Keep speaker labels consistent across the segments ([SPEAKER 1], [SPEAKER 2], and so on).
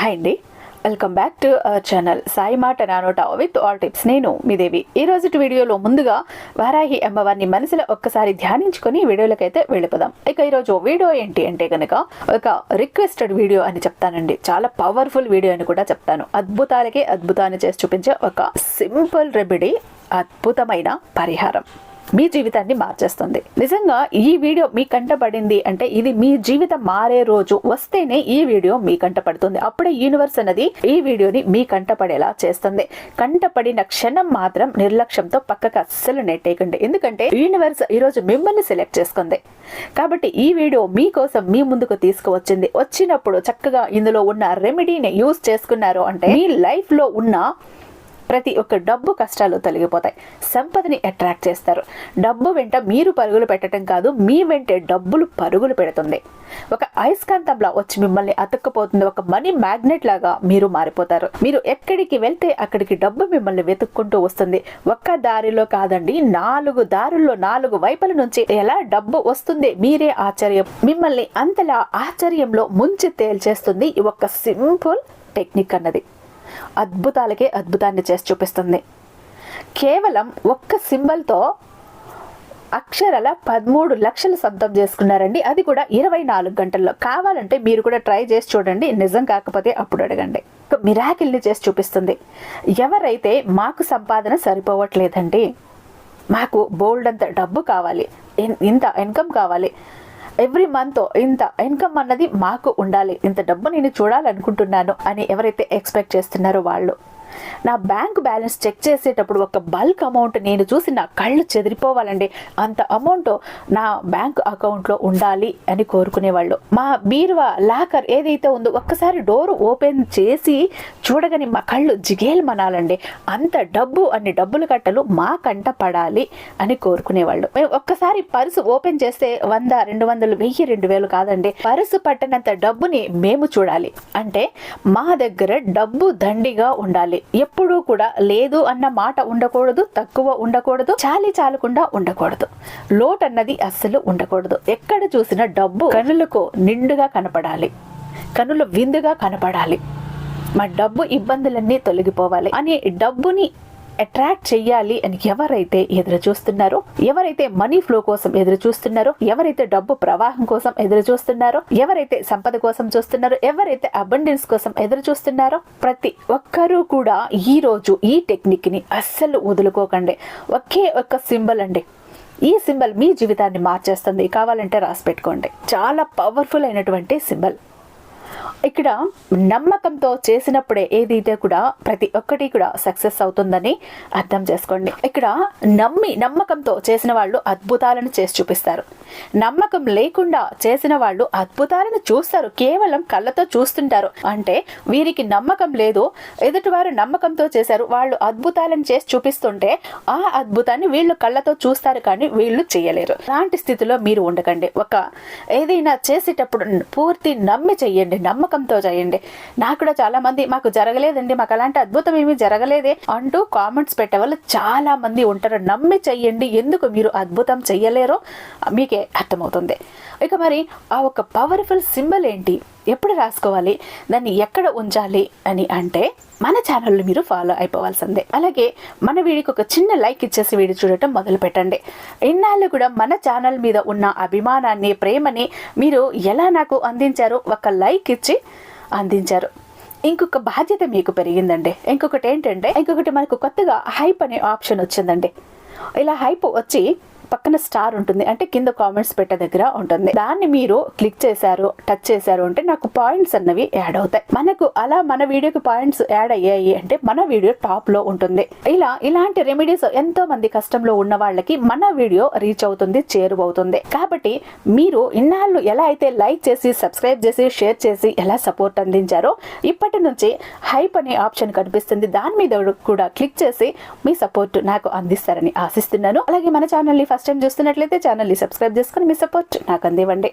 [SPEAKER 1] Hi అండి welcome back to our channel Sai మాట నానోట విత్ ఆల్ టిప్స్ నేను మీదేవి ఈ రోజు వీడియోలో ముందుగా వారాహి అమ్మవారిని మనసులో ఒక్కసారి ధ్యానించుకొని వీడియోలకైతే వెళ్ళిపోదాం. ఇక ఈరోజు వీడియో ఏంటి అంటే కనుక ఒక రిక్వెస్టెడ్ వీడియో అని చెప్తానండి. చాలా పవర్ఫుల్ వీడియో అని కూడా చెప్తాను. అద్భుతాలకే అద్భుతాన్ని చేసి చూపించే ఒక సింపుల్ రెమెడీ అద్భుతమైన పరిహారం. మీ జీవితాన్ని మార్చేస్తుంది. నిజంగా ఈ వీడియో మీ కంట పడింది అంటే ఇది మీ జీవితం మారే రోజు వస్తేనే ఈ వీడియో మీ కంట పడుతుంది. అప్పుడే యూనివర్స్ అన్నది ఈ వీడియోని మీ కంట పడేలా చేస్తుంది. కంట పడిన క్షణం మాత్రం నిర్లక్ష్యంతో పక్కకు అస్సలు నెట్టేయకండి. ఎందుకంటే యూనివర్స్ ఈ రోజు మిమ్మల్ని సెలెక్ట్ చేసుకుంది. కాబట్టి ఈ వీడియో మీకోసం మీ ముందుకు తీసుకువచ్చింది. వచ్చినప్పుడు చక్కగా ఇందులో ఉన్న రెమెడీని యూజ్ చేసుకున్నారు అంటే మీ లైఫ్లో ఉన్న ప్రతి ఒక్క డబ్బు కష్టాలు తొలగిపోతాయి. సంపదని అట్రాక్ట్ చేస్తారు. డబ్బు వెంట మీరు పరుగులు పెట్టడం కాదు మీ వెంటే డబ్బులు పరుగులు పెడుతుంది. ఒక అయస్కాంతంలా వచ్చి మిమ్మల్ని అతుక్కుపోతుంది. ఒక మనీ మ్యాగ్నెట్ లాగా మీరు మారిపోతారు. మీరు ఎక్కడికి వెళ్తే అక్కడికి డబ్బు మిమ్మల్ని వెతుక్కుంటూ వస్తుంది. ఒక్క దారిలో కాదండి నాలుగు దారుల్లో నాలుగు వైపుల నుంచి ఎలా డబ్బు వస్తుంది మీరే ఆశ్చర్యం. మిమ్మల్ని అంతలా ఆశ్చర్యంలో ముంచి తేల్చేస్తుంది ఈ ఒక్క సింపుల్ టెక్నిక్ అన్నది. అద్భుతాలకే అద్భుతాన్ని చేసి చూపిస్తుంది. కేవలం ఒక్క సింబల్తో అక్షరాల పదమూడు లక్షలు సొంతం చేసుకున్నారండి. అది కూడా ఇరవై నాలుగు గంటల్లో. కావాలంటే మీరు కూడా ట్రై చేసి చూడండి. నిజం కాకపోతే అప్పుడు అడగండి. మిరాకిల్ని చేసి చూపిస్తుంది. ఎవరైతే మాకు సంపాదన సరిపోవట్లేదండి మాకు బోల్డ్ అంత డబ్బు కావాలి. ఇంత ఇన్కమ్ కావాలి. ఎవ్రీ మంత్ ఇంత ఇన్కమ్ అన్నది మాకు ఉండాలి. ఇంత డబ్బు నేను చూడాలనుకుంటున్నాను అని ఎవరైతే ఎక్స్పెక్ట్ చేస్తున్నారో వాళ్ళు. నా బ్యాంక్ బ్యాలెన్స్ చెక్ చేసేటప్పుడు ఒక బల్క్ అమౌంట్ నేను చూసి నా కళ్ళు చెదిరిపోవాలండి. అంత అమౌంట్ నా బ్యాంక్ అకౌంట్లో ఉండాలి అని కోరుకునేవాళ్ళు. మా బీరువా లాకర్ ఏదైతే ఉందో ఒక్కసారి డోర్ ఓపెన్ చేసి చూడగానే మా కళ్ళు జిగేలు మనాలండి అంత డబ్బు అన్ని డబ్బులు కట్టలు మా కంట పడాలి అని కోరుకునేవాళ్ళు. మేము ఒక్కసారి పర్సు ఓపెన్ చేస్తే వంద రెండు వందలు వెయ్యి రెండు వేలు కాదండి. పర్సు పట్టనంత డబ్బుని మేము చూడాలి. అంటే మా దగ్గర డబ్బు దండిగా ఉండాలి. ఎప్పుడూ కూడా లేదు అన్న మాట ఉండకూడదు తక్కువ ఉండకూడదు చాలి చాలకుండా ఉండకూడదు. లోట్ అన్నది అస్సలు ఉండకూడదు. ఎక్కడ చూసినా డబ్బు కనులకు నిండుగా కనపడాలి. కనులు విందుగా కనపడాలి. మా డబ్బు ఇబ్బందులన్నీ తొలగిపోవాలి. అని డబ్బుని అట్రాక్ట్ చెయ్యాలి అని ఎవరైతే ఎదురు చూస్తున్నారో ఎవరైతే మనీ ఫ్లో కోసం ఎదురు చూస్తున్నారో ఎవరైతే డబ్బు ప్రవాహం కోసం ఎదురు చూస్తున్నారో ఎవరైతే సంపద కోసం చూస్తున్నారో ఎవరైతే అబండెన్స్ కోసం ఎదురు చూస్తున్నారో ప్రతి ఒక్కరూ కూడా ఈ రోజు ఈ టెక్నిక్ని అస్సలు వదులుకోకండి. ఒకే ఒక్క సింబల్ అండి. ఈ సింబల్ మీ జీవితాన్ని మార్చేస్తుంది. కావాలంటే రాసి పెట్టుకోండి. చాలా పవర్ఫుల్ అయినటువంటి సింబల్ ఇక్కడ నమ్మకంతో చేసినప్పుడే ఏదైతే కూడా ప్రతి ఒక్కటి కూడా సక్సెస్ అవుతుందని అర్థం చేసుకోండి. ఇక్కడ నమ్మి నమ్మకంతో చేసిన వాళ్ళు అద్భుతాలను చేసి చూపిస్తారు. నమ్మకం లేకుండా చేసిన వాళ్ళు అద్భుతాలను చూస్తారు. కేవలం కళ్ళతో చూస్తుంటారు. అంటే వీరికి నమ్మకం లేదు. ఎదుటివారు నమ్మకంతో చేశారు. వాళ్ళు అద్భుతాలను చేసి చూపిస్తుంటే ఆ అద్భుతాన్ని వీళ్ళు కళ్ళతో చూస్తారు కానీ వీళ్ళు చేయలేరు. అలాంటి స్థితిలో మీరు ఉండకండి. ఒక ఏదైనా చేసేటప్పుడు పూర్తి నమ్మి చెయ్యండి. నమ్మకంతో చేయండి. నాకు కూడా చాలా మంది మాకు జరగలేదండి మాకు అలాంటి అద్భుతం ఏమీ జరగలేదే అంటూ కామెంట్స్ పెట్టే వాళ్ళు చాలా మంది ఉంటారు. నమ్మి చెయ్యండి ఎందుకు మీరు అద్భుతం చెయ్యలేరో మీకే అర్థమవుతుంది. ఇక మరి ఆ ఒక పవర్ఫుల్ సింబల్ ఏంటి? ఎప్పుడు రాసుకోవాలి? దాన్ని ఎక్కడ ఉంచాలి? అని అంటే మన ఛానల్ని మీరు ఫాలో అయిపోవాల్సిందే. అలాగే మన వీడికి ఒక చిన్న లైక్ ఇచ్చేసి వీడియో చూడటం మొదలు పెట్టండి. ఇన్నాళ్ళు కూడా మన ఛానల్ మీద ఉన్న అభిమానాన్ని ప్రేమని మీరు ఎలా నాకు అందించారో ఒక లైక్ ఇచ్చి అందించారు. ఇంకొక బాధ్యత మీకు పెరిగిందండి. ఇంకొకటి ఏంటంటే ఇంకొకటి మనకు కొత్తగా హైప్ అనే ఆప్షన్ వచ్చిందండి. ఇలా హైప్ వచ్చి పక్కన స్టార్ ఉంటుంది. అంటే కింద కామెంట్స్ పెట్టే దగ్గర ఉంటుంది. దాన్ని మీరు క్లిక్ చేశారు టచ్ చేశారు అంటే నాకు పాయింట్స్ అన్నవి యాడ్ అవుతాయి. మనకు అలా మన వీడియోకి పాయింట్స్ యాడ్ అయ్యాయి అంటే మన వీడియో టాప్లో ఉంటుంది. ఇలా ఇలాంటి రెమెడీస్ ఎంతో మంది కష్టంలో ఉన్న వాళ్ళకి మన వీడియో రీచ్ అవుతుంది చేరువవుతుంది. కాబట్టి మీరు ఇన్నాళ్ళు ఎలా అయితే లైక్ చేసి సబ్స్క్రైబ్ చేసి షేర్ చేసి ఎలా సపోర్ట్ అందించారో ఇప్పటి నుంచి హైప్ అనే ఆప్షన్ కనిపిస్తుంది. దాని మీద కూడా క్లిక్ చేసి మీ సపోర్ట్ నాకు అందిస్తారని ఆశిస్తున్నాను. అలాగే మన ఛానల్ని ఫస్ట్ టైం చూస్తున్నట్లయితే ఛానల్ని సబ్స్క్రైబ్ చేసుకుని మీ సపోర్ట్ నాకు అందివ్వండి.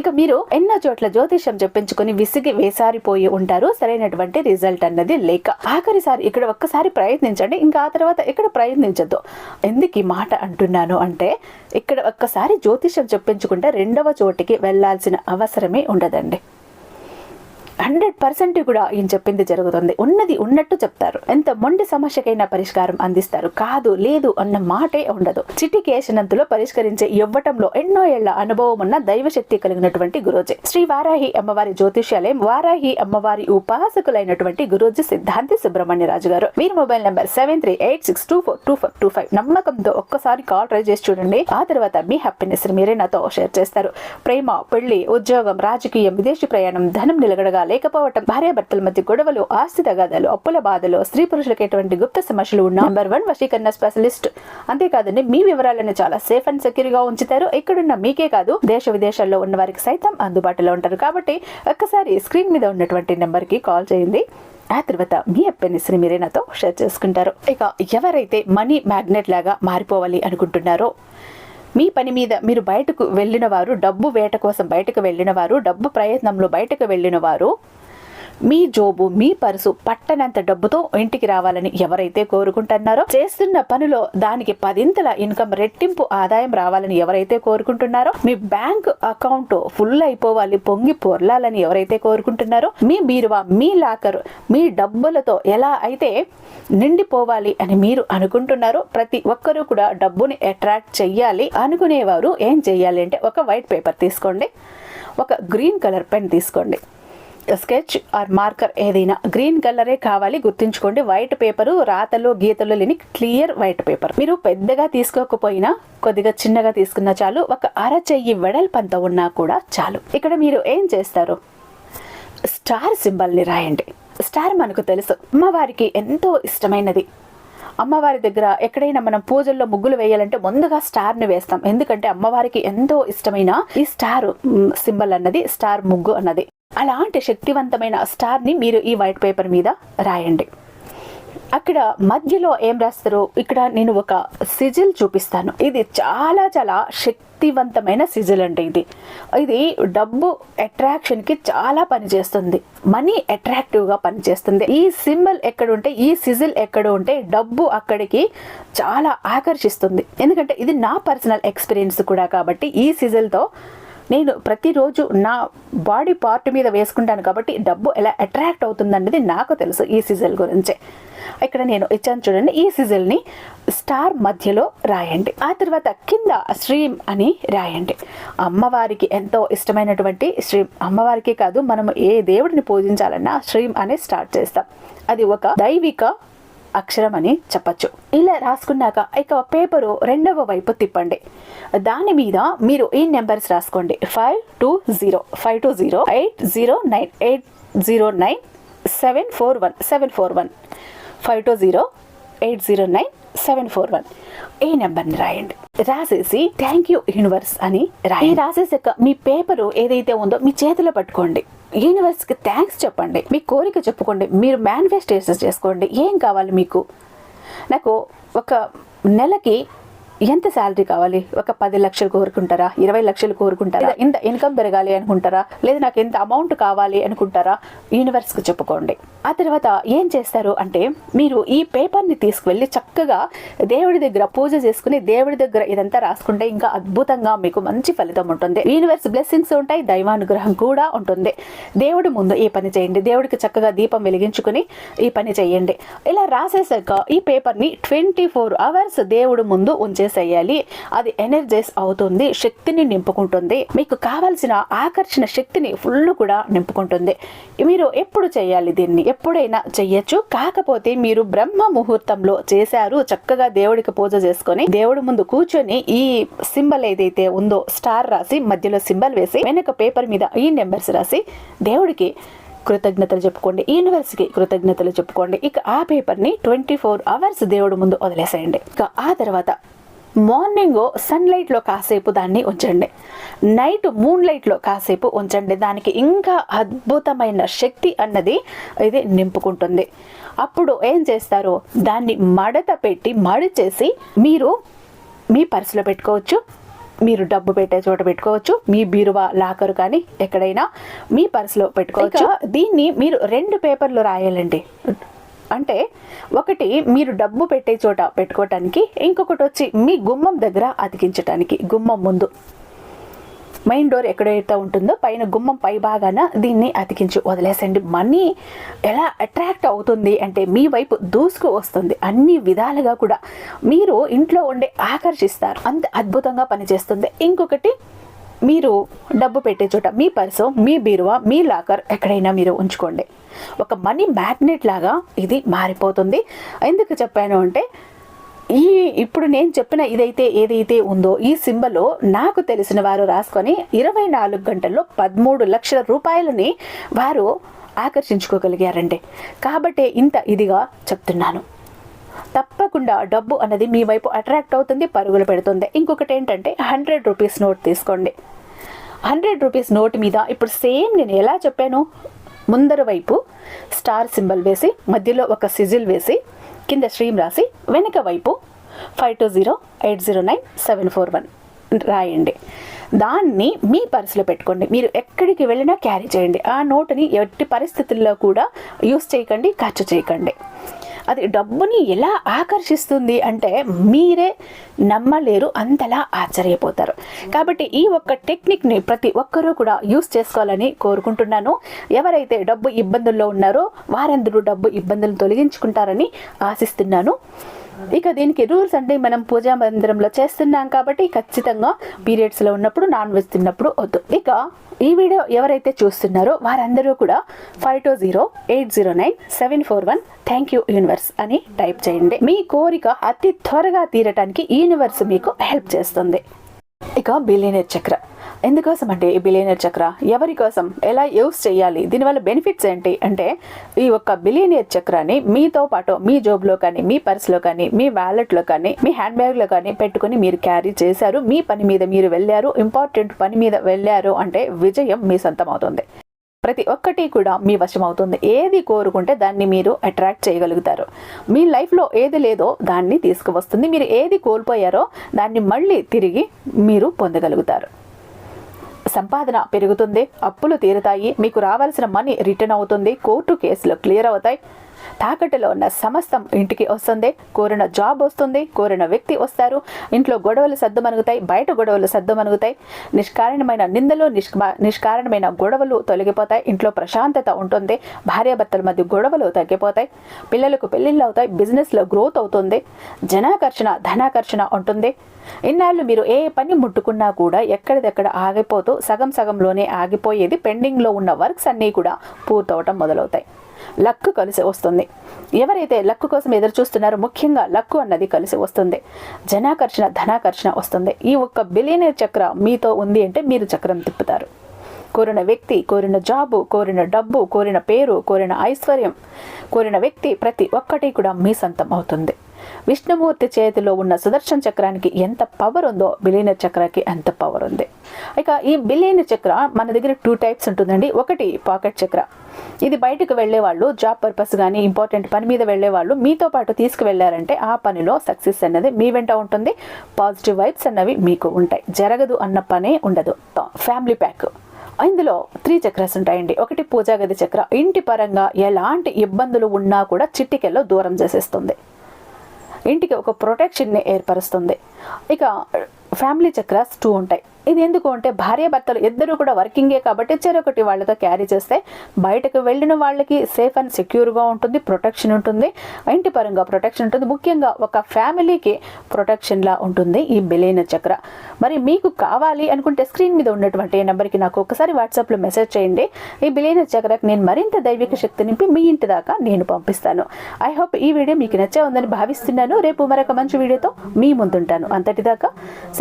[SPEAKER 1] ఇక మీరు ఎన్నో చోట్ల జ్యోతిషం చెప్పించుకొని విసిగి వేసారిపోయి ఉంటారు. సరైనటువంటి రిజల్ట్ అన్నది లేక ఆఖరిసారి ఇక్కడ ఒక్కసారి ప్రయత్నించండి. ఇంకా ఆ తర్వాత ఇక్కడ ప్రయత్నించద్దు. ఎందుకు ఈ మాట అంటున్నాను అంటే ఇక్కడ ఒక్కసారి జ్యోతిషం చెప్పించుకుంటే రెండవ చోటికి వెళ్ళాల్సిన అవసరమే ఉండదండి. హండ్రెడ్ పర్సెంట్ కూడా ఈయన చెప్పింది జరుగుతుంది. ఉన్నది ఉన్నట్టు చెప్తారు. ఎంత మొండి సమస్యకైనా పరిష్కారం అందిస్తారు. కాదు లేదు అన్న మాటే ఉండదు. చిటి పరిష్కరించే ఇవ్వటంలో ఎన్నో ఏళ్ళ అనుభవం ఉన్న దైవశక్తి కలిగినటువంటి గురూజీ. శ్రీ వారాహి అమ్మవారి జ్యోతిష్యాలయం వారాహి అమ్మవారి ఉపాసకులైనటువంటి గురోజీ సిద్ధాంతి సుబ్రహ్మణ్యరాజు గారు. వీరి mobile number seven three eight six two four two four two five. నమ్మకంతో ఒక్కసారి కాల్ ట్రై చేసి చూడండి. ఆ తర్వాత మీ హ్యాపీనెస్ మీరే నాతో షేర్ చేస్తారు. ప్రేమ పెళ్ళి ఉద్యోగం రాజకీయం విదేశీ ప్రయాణం ధనం నిలగడగాలి లేకపోవటం భార్యాభర్తల మధ్య గొడవలు ఆస్తి తగాదాలు అప్పుల బాధలు స్త్రీ పురుషులకు ఎటువంటి గుప్త సమస్యలు ఉన్న నెంబర్ వన్ వశీకరణ స్పెషలిస్ట్ అంతేకాదండి మీ వివరాలను చాలా సేఫ్ అండ్ సెక్యూర్గా ఉంచుతారు. ఇక్కడున్న మీకే కాదు దేశ విదేశాల్లో ఉన్న వారికి సైతం అందుబాటులో ఉంటారు. కాబట్టి ఒక్కసారి స్క్రీన్ మీద ఉన్నటువంటి నెంబర్కి కాల్ చేయండి. ఆ తర్వాత మీ అప్పెనిస్ని మీరే నాతో షేర్ చేసుకుంటారు. ఇక ఎవరైతే మనీ మ్యాగ్నెట్ లాగా మారిపోవాలి అనుకుంటున్నారో మీ పని మీద మీరు బయటకు వెళ్ళిన వారు డబ్బు వేట కోసం బయటకు వెళ్ళిన వారు డబ్బు ప్రయత్నంలో బయటకు వెళ్ళిన వారు మీ జోబు మీ పర్సు పట్టనంత డబ్బుతో ఇంటికి రావాలని ఎవరైతే కోరుకుంటున్నారో చేస్తున్న పనిలో దానికి పదింతల ఇన్కమ్ రెట్టింపు ఆదాయం రావాలని ఎవరైతే కోరుకుంటున్నారో మీ బ్యాంక్ అకౌంట్ ఫుల్ అయిపోవాలి పొంగి పొర్లాలని ఎవరైతే కోరుకుంటున్నారో మీ బీరువా మీ లాకర్ మీ డబ్బులతో ఎలా అయితే నిండిపోవాలి అని మీరు అనుకుంటున్నారో ప్రతి ఒక్కరూ కూడా డబ్బుని అట్రాక్ట్ చెయ్యాలి. అనుకునేవారు ఏం చెయ్యాలి అంటే ఒక వైట్ పేపర్ తీసుకోండి ఒక గ్రీన్ కలర్ పెన్ తీసుకోండి. స్కెచ్ ఆర్ మార్కర్ ఏదైనా గ్రీన్ కలరే కావాలి గుర్తుంచుకోండి. వైట్ పేపరు రాతలు గీతలు లేని క్లియర్ వైట్ పేపర్. మీరు పెద్దగా తీసుకోకపోయినా కొద్దిగా చిన్నగా తీసుకున్నా చాలు. ఒక అర చెయ్యి వెడల్పంత ఉన్నా కూడా చాలు. ఇక్కడ మీరు ఏం చేస్తారు? స్టార్ సింబల్ని రాయండి. స్టార్ మనకు తెలుసు. అమ్మవారికి ఎంతో ఇష్టమైనది. అమ్మవారి దగ్గర ఎక్కడైనా మనం పూజల్లో ముగ్గులు వేయాలంటే ముందుగా స్టార్ని వేస్తాం. ఎందుకంటే అమ్మవారికి ఎంతో ఇష్టమైన ఈ స్టార్ సింబల్ అన్నది స్టార్ ముగ్గు అన్నది. అలాంటి శక్తివంతమైన స్టార్ని మీరు ఈ వైట్ పేపర్ మీద రాయండి. అక్కడ మధ్యలో ఏం రాస్తారు ఇక్కడ నేను ఒక సిజిల్ చూపిస్తాను. ఇది చాలా చాలా శక్తివంతమైన సిజిల్ అంటే ఇది. ఇది డబ్బు అట్రాక్షన్కి చాలా పనిచేస్తుంది మనీ అట్రాక్టివ్గా పనిచేస్తుంది ఈ సింబల్ ఎక్కడ ఉంటే ఈ సిజిల్ ఎక్కడ ఉంటే డబ్బు అక్కడికి చాలా ఆకర్షిస్తుంది. ఎందుకంటే ఇది నా పర్సనల్ ఎక్స్పీరియన్స్ కూడా కాబట్టి ఈ సిజిల్తో నేను ప్రతిరోజు నా బాడీ పార్ట్ మీద వేసుకుంటాను కాబట్టి డబ్బు ఎలా అట్రాక్ట్ అవుతుందన్నది నాకు తెలుసు ఈ సిజల్ గురించే. ఇక్కడ నేను ఇచ్చాను చూడండి ఈ సిజల్ని స్టార్ మధ్యలో రాయండి ఆ తర్వాత కింద శ్రీం అని రాయండి. అమ్మవారికి ఎంతో ఇష్టమైనటువంటి శ్రీం అమ్మవారికి కాదు మనం ఏ దేవుడిని పూజించాలన్నా శ్రీం అనే స్టార్ట్ చేస్తాం. అది ఒక దైవిక అక్షరం అని చెప్పచ్చు. ఇలా రాసుకున్నాక ఇక పేపరు రెండవ వైపు తిప్పండి. దాని మీద మీరు ఈ నెంబర్స్ రాసుకోండి. Five two zero five two zero eight zero nine eight zero nine seven four one seven four one. Five two zero eight zero nine seven four one. ఈ నెంబర్ని రాయండి. రాసేసి థ్యాంక్ యూ యూనివర్స్ అని రాయి రాసేసాక మీ paper ఏదైతే ఉందో మీ చేతిలో పట్టుకోండి. యూనివర్స్కి థ్యాంక్స్ చెప్పండి. మీ కోరిక చెప్పుకోండి. మీరు మేనిఫెస్టేషన్ చేసుకోండి. ఏం కావాలి మీకు? నాకు ఒక నెలకి ఎంత శాలరీ కావాలి? ఒక పది లక్షలు కోరుకుంటారా? ఇరవై లక్షలు కోరుకుంటారా? ఇంత ఇన్కమ్ పెరగాలి అనుకుంటారా? లేదా నాకు ఎంత అమౌంట్ కావాలి అనుకుంటారా? యూనివర్స్కి చెప్పుకోండి. ఆ తర్వాత ఏం చేస్తారు అంటే మీరు ఈ పేపర్ని తీసుకువెళ్ళి చక్కగా దేవుడి దగ్గర పూజ చేసుకుని దేవుడి దగ్గర ఇదంతా రాసుకుంటే ఇంకా అద్భుతంగా మీకు మంచి ఫలితం ఉంటుంది. యూనివర్స్ బ్లెస్సింగ్స్ ఉంటాయి దైవానుగ్రహం కూడా ఉంటుంది. దేవుడి ముందు ఈ పని చేయండి. దేవుడికి చక్కగా దీపం వెలిగించుకుని ఈ పని చేయండి. ఇలా రాసేసాక ఈ పేపర్ని ట్వంటీ ఫోర్ అవర్స్ దేవుడు ముందు చేయాలి. అది ఎనర్జైజ్ అవుతుంది శక్తిని నింపుకుంటుంది. మీకు కావాల్సిన ఆకర్షణ శక్తిని ఫుల్ కూడా నింపుకుంటుంది. మీరు ఎప్పుడు చేయాలి దీన్ని? ఎప్పుడైనా చెయ్యొచ్చు. కాకపోతే మీరు బ్రహ్మ ముహూర్తంలో చేశారు చక్కగా దేవుడికి పూజ చేసుకొని దేవుడి ముందు కూర్చొని ఈ సింబల్ ఏదైతే ఉందో స్టార్ రాసి మధ్యలో సింబల్ వేసి వెనక పేపర్ మీద ఈ నెంబర్స్ రాసి దేవుడికి కృతజ్ఞతలు చెప్పుకోండి. యూనివర్స్కి కృతజ్ఞతలు చెప్పుకోండి. ఇక ఆ పేపర్ని ట్వంటీ ఫోర్ అవర్స్ దేవుడి ముందు వదిలేసేయండి. ఇక ఆ తర్వాత మార్నింగ్ సన్లైట్లో కాసేపు దాన్ని ఉంచండి. నైట్ మూన్ లైట్లో కాసేపు ఉంచండి. దానికి ఇంకా అద్భుతమైన శక్తి అన్నది ఇది నింపుకుంటుంది. అప్పుడు ఏం చేస్తారు? దాన్ని మడత పెట్టి మడిచేసి మీరు మీ పర్సులో పెట్టుకోవచ్చు. మీరు డబ్బు పెట్టే చోట పెట్టుకోవచ్చు. మీ బీరువా లాకర్ కానీ ఎక్కడైనా మీ పర్సులో పెట్టుకోవచ్చు. దీన్ని మీరు రెండు పేపర్లు రాయాలండి. అంటే ఒకటి మీరు డబ్బు పెట్టే చోట పెట్టుకోవటానికి ఇంకొకటి వచ్చి మీ గుమ్మం దగ్గర అతికించటానికి గుమ్మం ముందు. మెయిన్ డోర్ ఎక్కడైతే ఉంటుందో పైన గుమ్మం పై భాగాన దీన్ని అతికించి వదిలేసండి. మనీ ఎలా అట్రాక్ట్ అవుతుంది అంటే మీ వైపు దూసుకు వస్తుంది. అన్ని విధాలుగా కూడా మీరు ఇంట్లో ఉండే ఆకర్షిస్తారు. అంత అద్భుతంగా పనిచేస్తుంది. ఇంకొకటి మీరు డబ్బు పెట్టే చోట మీ పర్సు మీ బీరువా మీ లాకర్ ఎక్కడైనా మీరు ఉంచుకోండి. ఒక మనీ మ్యాగ్నెట్ లాగా ఇది మారిపోతుంది. ఎందుకు చెప్పాను అంటే ఈ ఇప్పుడు నేను చెప్పిన ఇదైతే ఏదైతే ఉందో ఈ సింబలో నాకు తెలిసిన వారు రాసుకొని ఇరవై నాలుగు గంటల్లో పదమూడు లక్షల రూపాయలని వారు ఆకర్షించుకోగలిగారండి కాబట్టి ఇంత ఇదిగా చెప్తున్నాను. తప్పకుండా డబ్బు అనేది మీ వైపు అట్రాక్ట్ అవుతుంది పరుగులు పెడుతుంది. ఇంకొకటి ఏంటంటే హండ్రెడ్ రూపీస్ నోట్ తీసుకోండి. హండ్రెడ్ రూపీస్ నోట్ మీద ఇప్పుడు సేమ్ నేను ఎలా చెప్పాను? ముందర వైపు స్టార్ సింబల్ వేసి మధ్యలో ఒక సిజిల్ వేసి కింద స్ట్రీమ్ రాసి వెనుక వైపు five two zero eight zero nine seven four one రాయండి. దాన్ని మీ పర్సులో పెట్టుకోండి. మీరు ఎక్కడికి వెళ్ళినా క్యారీ చేయండి. ఆ నోటుని ఎట్టి పరిస్థితుల్లో కూడా యూస్ చేయకండి ఖర్చు చేయకండి. అది డబ్బుని ఎలా ఆకర్షిస్తుంది అంటే మీరే నమ్మలేరు అంతలా ఆశ్చర్యపోతారు. కాబట్టి ఈ ఒక్క టెక్నిక్ని ప్రతి ఒక్కరూ కూడా యూస్ చేసుకోవాలని కోరుకుంటున్నాను. ఎవరైతే డబ్బు ఇబ్బందుల్లో ఉన్నారో వారందరూ డబ్బు ఇబ్బందులు తొలగించుకుంటారని ఆశిస్తున్నాను. ఇక దీనికి రూల్స్ అంటే మనం పూజా మందిరంలో చేస్తున్నాం కాబట్టి ఖచ్చితంగా పీరియడ్స్లో ఉన్నప్పుడు నాన్ వెజ్ తిన్నప్పుడు వద్దు. ఇక ఈ వీడియో ఎవరైతే చూస్తున్నారో వారందరూ కూడా five two zero eight zero nine seven four one thank you universe అని టైప్ చేయండి. మీ కోరిక అతి త్వరగా తీరటానికి యూనివర్స్ మీకు హెల్ప్ చేస్తుంది. ఇక బిలియనర్ చక్ర. ఎందుకోసం అంటే ఈ బిలియనర్ చక్ర? ఎవరి కోసం? ఎలా యూస్ చేయాలి? దీనివల్ల బెనిఫిట్స్ ఏంటి? అంటే ఈ ఒక్క బిలియనర్ చక్రాన్ని మీతో పాటు మీ జోబ్లో కానీ మీ పర్స్లో కానీ మీ వ్యాలెట్లో కానీ మీ హ్యాండ్ బ్యాగ్లో కానీ పెట్టుకుని మీరు క్యారీ చేశారు. మీ పని మీద మీరు వెళ్ళారు. ఇంపార్టెంట్ పని మీద వెళ్ళారు అంటే విజయం మీ సొంతం అవుతుంది. ప్రతి ఒక్కటి కూడా మీ వశం అవుతుంది. ఏది కోరుకుంటే దాన్ని మీరు అట్రాక్ట్ చేయగలుగుతారు. మీ లైఫ్లో ఏది లేదో దాన్ని తీసుకువస్తుంది. మీరు ఏది కోల్పోయారో దాన్ని మళ్ళీ తిరిగి మీరు పొందగలుగుతారు. సంపాదన పెరుగుతుంది అప్పులు తీరుతాయి మీకు రావాల్సిన మనీ రిటర్న్ అవుతుంది కోర్టు కేసులు క్లియర్ అవుతాయి. తాకట్టులో ఉన్న సమస్తం ఇంటికి వస్తుంది. కోరిన జాబ్ వస్తుంది. కోరిన వ్యక్తి వస్తారు. ఇంట్లో గొడవలు సర్దుమనుగుతాయి బయట గొడవలు సర్దుమనుగుతాయి నిష్కారణమైన నిందలు నిష్కారణమైన గొడవలు తొలగిపోతాయి. ఇంట్లో ప్రశాంతత ఉంటుంది. భార్యాభర్తల మధ్య గొడవలు తగ్గిపోతాయి. పిల్లలకు పెళ్ళిళ్ళు అవుతాయి. బిజినెస్లో గ్రోత్ అవుతుంది. జనాకర్షణ ధనాకర్షణ ఉంటుంది. ఇన్నాళ్ళు మీరు ఏ పని ముట్టుకున్నా కూడా ఎక్కడిదెక్కడ ఆగిపోతూ సగం సగంలోనే ఆగిపోయేది. పెండింగ్లో ఉన్న వర్క్స్ అన్నీ కూడా పూర్తవటం మొదలవుతాయి. లక్ కలిసి వస్తుంది. ఎవరైతే లక్ కోసం ఎదురు చూస్తున్నారో ముఖ్యంగా లక్కు అన్నది కలిసి వస్తుంది. జనాకర్షణ ధనాకర్షణ వస్తుంది. ఈ ఒక్క బిలియనీర్ చక్ర మీతో ఉంది అంటే మీరు చక్రం తిప్పుతారు. కోరిన వ్యక్తి కోరిన జాబు కోరిన డబ్బు కోరిన పేరు కోరిన ఐశ్వర్యం కోరిన వ్యక్తి ప్రతి ఒక్కటి కూడా మీ సొంతం అవుతుంది. విష్ణుమూర్తి చేతిలో ఉన్న సుదర్శన చక్రానికి ఎంత పవర్ ఉందో బిలీనర్ చక్రానికి అంత పవర్ ఉంది. ఇక ఈ బిలీనర్ చక్ర మన దగ్గర టూ టైప్స్ ఉంటుందండి. ఒకటి పాకెట్ చక్ర. ఇది బయటకు వెళ్ళే వాళ్ళు జాబ్ పర్పస్ కానీ ఇంపార్టెంట్ పని మీద వెళ్ళే వాళ్ళు మీతో పాటు తీసుకువెళ్ళారంటే ఆ పనిలో సక్సెస్ అన్నది మీ వెంట ఉంటుంది. పాజిటివ్ వైబ్స్ అన్నవి మీకు ఉంటాయి. జరగదు అన్న పనే ఉండదు. ఫ్యామిలీ ప్యాక్ ఇందులో త్రీ చక్రాస్ ఉంటాయండి. ఒకటి పూజాగది చక్ర. ఇంటి పరంగా ఎలాంటి ఇబ్బందులు ఉన్నా కూడా చిట్టికెల్లో దూరం చేసేస్తుంది. ఇంటికి ఒక ప్రొటెక్షన్ని ఏర్పరుస్తుంది. ఇక ఫ్యామిలీ చక్రాస్ టూ ఉంటాయి. ఇది ఎందుకు అంటే భార్యాభర్తలు ఇద్దరు కూడా వర్కింగే కాబట్టి చెరొకటి వాళ్ళతో క్యారీ చేస్తే బయటకు వెళ్ళిన వాళ్ళకి సేఫ్ అండ్ సెక్యూర్గా ఉంటుంది ప్రొటెక్షన్ ఉంటుంది. ఇంటి పరంగా ప్రొటెక్షన్ ఉంటుంది. ముఖ్యంగా ఒక ఫ్యామిలీకి ప్రొటెక్షన్లా ఉంటుంది ఈ బెలైన చక్ర. మరి మీకు కావాలి అనుకుంటే స్క్రీన్ మీద ఉన్నటువంటి నెంబర్కి నాకు ఒకసారి వాట్సాప్లో మెసేజ్ చేయండి. ఈ బెలైన చక్రకు నేను మరింత దైవిక శక్తి నింపి మీ ఇంటి దాకా నేను పంపిస్తాను. ఐ హోప్ ఈ వీడియో మీకు నచ్చే ఉందని భావిస్తున్నాను. రేపు మరొక మంచి వీడియోతో మీ ముందుంటాను. అంతటిదాకా